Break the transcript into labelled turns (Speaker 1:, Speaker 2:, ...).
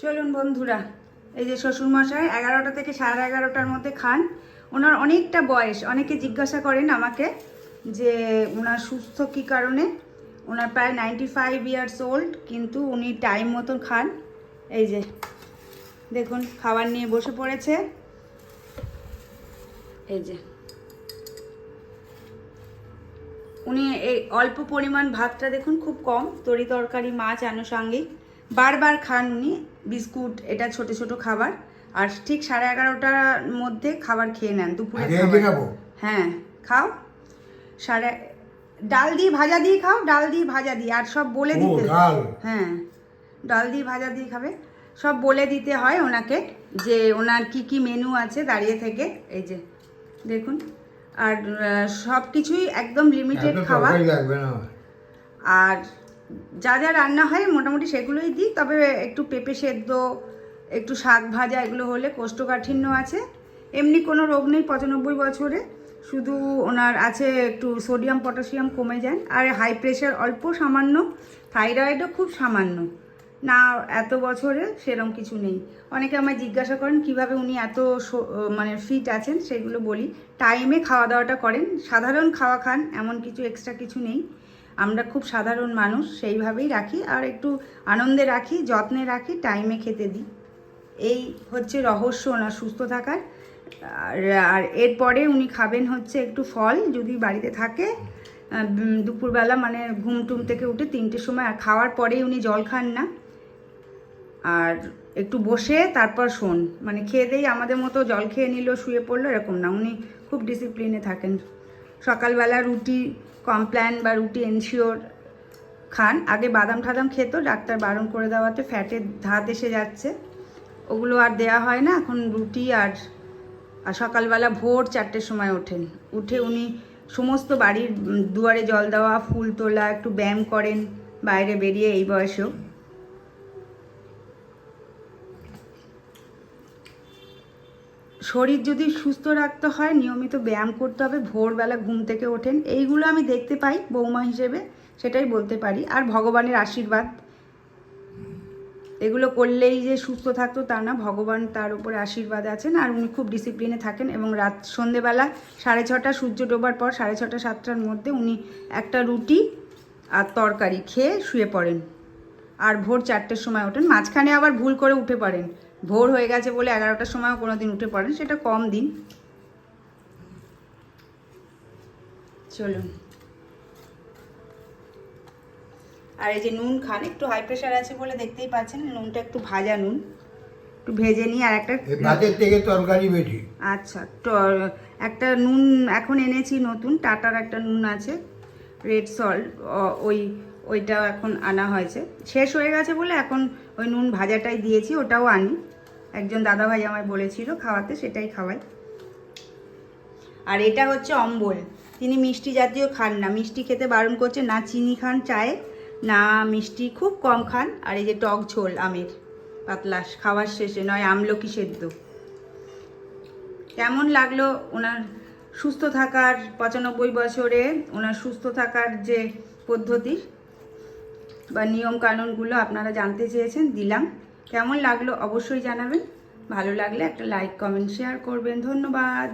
Speaker 1: চলুন বন্ধুরা, এই যে শ্বশুরমশাই এগারোটা থেকে সাড়ে এগারোটার মধ্যে খান। ওনার অনেকটা বয়স, অনেকে জিজ্ঞাসা করেন আমাকে যে ওনার সুস্থ কী কারণে? ওনার প্রায় নাইনটি ফাইভ ইয়ার্স ওল্ড কিন্তু উনি টাইম মতন খান। এই যে, দেখুন, খাবার নিয়ে বসে পড়েছে। এই যে, উনি এই অল্প পরিমাণ ভাতটা দেখুন, খুব কম, তরি তরকারি, মাছ, আনুষাঙ্গিক। বারবার খান উনি বিস্কুট এটা ছোট ছোট খাবার। আর ঠিক সাড়ে এগারোটার মধ্যে খাবার খেয়ে নেন দুপুরে হ্যাঁ খাও। সাড়ে ডাল দিয়ে ভাজা দিয়ে খাও ডাল দিয়ে ভাজা দিয়ে। আর সব বলে দিতে হ্যাঁ ডাল দিয়ে ভাজা দিয়ে খাবে। সব বলে দিতে হয় ওনাকে যে ওনার কি কি মেনু আছে দাঁড়িয়ে থেকে। এই যে দেখুন। আর সব কিছুই একদম লিমিটেড খাওয়া আর যা যা রান্না হয় মোটামুটি সেগুলোই দিই, তবে একটু পেঁপে সেদ্ধ, একটু শাক ভাজা এগুলো হলে কোষ্ঠকাঠিন্য আছে। এমনি কোনো রোগ নেই পঁচানব্বই বছরে, শুধু ওনার আছে একটু সোডিয়াম, পটাশিয়াম কমে যায়। আর হাই প্রেশার অল্প সামান্য, থাইরয়েডও খুব সামান্য। না এত বছরে সেরম কিছু নেই। অনেকে আমায় জিজ্ঞাসা করেন, কীভাবে উনি এত মানে ফিট আছেন সেগুলো বলি। টাইমে খাওয়া দাওয়াটা করেন, সাধারণ খাওয়া খান, এমন কিছু এক্সট্রা কিছু নেই। আমরা খুব সাধারণ মানুষ, সেইভাবেই রাখি। আর একটু আনন্দে রাখি, যত্নে রাখি টাইমে খেতে দিই। এই হচ্ছে রহস্য ওনার সুস্থ থাকার। আর আর এরপরে উনি খাবেন হচ্ছে একটু ফল, যদি বাড়িতে থাকে দুপুরবেলা মানে ঘুম টুম থেকে উঠে তিনটের সময়। আর খাওয়ার পরেই উনি জল খান না। আর একটু বসে তারপর শোন। মানে খেয়ে দেই, আমাদের মতো জল খেয়ে নিল, শুয়ে পড়ল, এরকম না। উনি খুব ডিসিপ্লিনে থাকেন। সকালবেলা রুটি কমপ্ল্যান বা রুটি এনশিওর খান। আগে বাদাম ঠাদাম খেত, ডাক্তার বারণ করে দেওয়াতে ফ্যাটের ধাত এসে যাচ্ছে। ওগুলো আর দেয়া হয় না, এখন রুটি আর আর সকালবেলা ভোর চারটের সময় ওঠেন। উঠে উনি সমস্ত বাড়ির দুয়ারে জল দেওয়া, ফুল তোলা, একটু ব্যায়াম করেন, বাইরে বেরিয়ে এই বয়সেও। শরীর যদি সুস্থ রাখতে হয়, নিয়মিত ব্যায়াম করতে হবে, ভোরবেলা ঘুম থেকে ওঠেন, এইগুলো আমি দেখতে পাই বৌমা হিসেবে, সেটাই বলতে পারি। আর ভগবানের আশীর্বাদ। এগুলো করলেই যে সুস্থ থাকতো তা না, ভগবান তার উপরে আশীর্বাদ আছেন, আর উনি খুব ডিসিপ্লিনে থাকেন এবং রাত সন্ধেবেলা সাড়ে ছটা সূর্য ডোবার পর সাড়ে ছটা, সাতটার মধ্যে উনি একটা রুটি আর তরকারি খেয়ে শুয়ে পড়েন। আর ভোর চারটের সময় ওঠেন। মাঝখানে আবার ভুল করে উঠে পড়েন। ভোর হয়ে গেছে বলে এগারোটার সময়ও কোনো দিন উঠে পড়েন সেটা কম দিন। চলুন। আর এই যে নুন খান একটু হাই প্রেশার আছে বলে দেখতেই পাচ্ছেন নুনটা একটু ভাজা নুন একটু ভেজে নিই আর একটা
Speaker 2: ভাতের থেকে তরকারি বেশি।
Speaker 1: আচ্ছা তো একটা নুন এখন এনেছি নতুন টাটার একটা নুন আছে রেড সল্ট ওই ওইটাও এখন আনা হয়েছে। শেষ হয়ে গেছে বলে এখন ওই নুন ভাজাটাই দিয়েছি, ওটাও আনি। একজন দাদাভাই আমায় বলেছিল খাওয়াতে, সেটাই খাওয়াই। আর এটা হচ্ছে অম্বল। তিনি মিষ্টি জাতীয় খান না। মিষ্টি খেতে বারণ করছে, না চিনি খান চায়ে, না মিষ্টি খুব কম খান। আর এই যে টক ঝোল, আমের পাতলা, খাওয়ার শেষে নয়, আমলকি সেদ্ধ। কেমন লাগল ওনার সুস্থ থাকার পঁচানব্বই বছরে, ওনার সুস্থ থাকার যে পদ্ধতি? বা নিয়মকানুনগুলো আপনারা জানতে চেয়েছেন, দিলাম। কেমন লাগল অবশ্যই জানাবেন। ভালো লাগলে একটা লাইক, কমেন্ট, শেয়ার করবেন। ধন্যবাদ।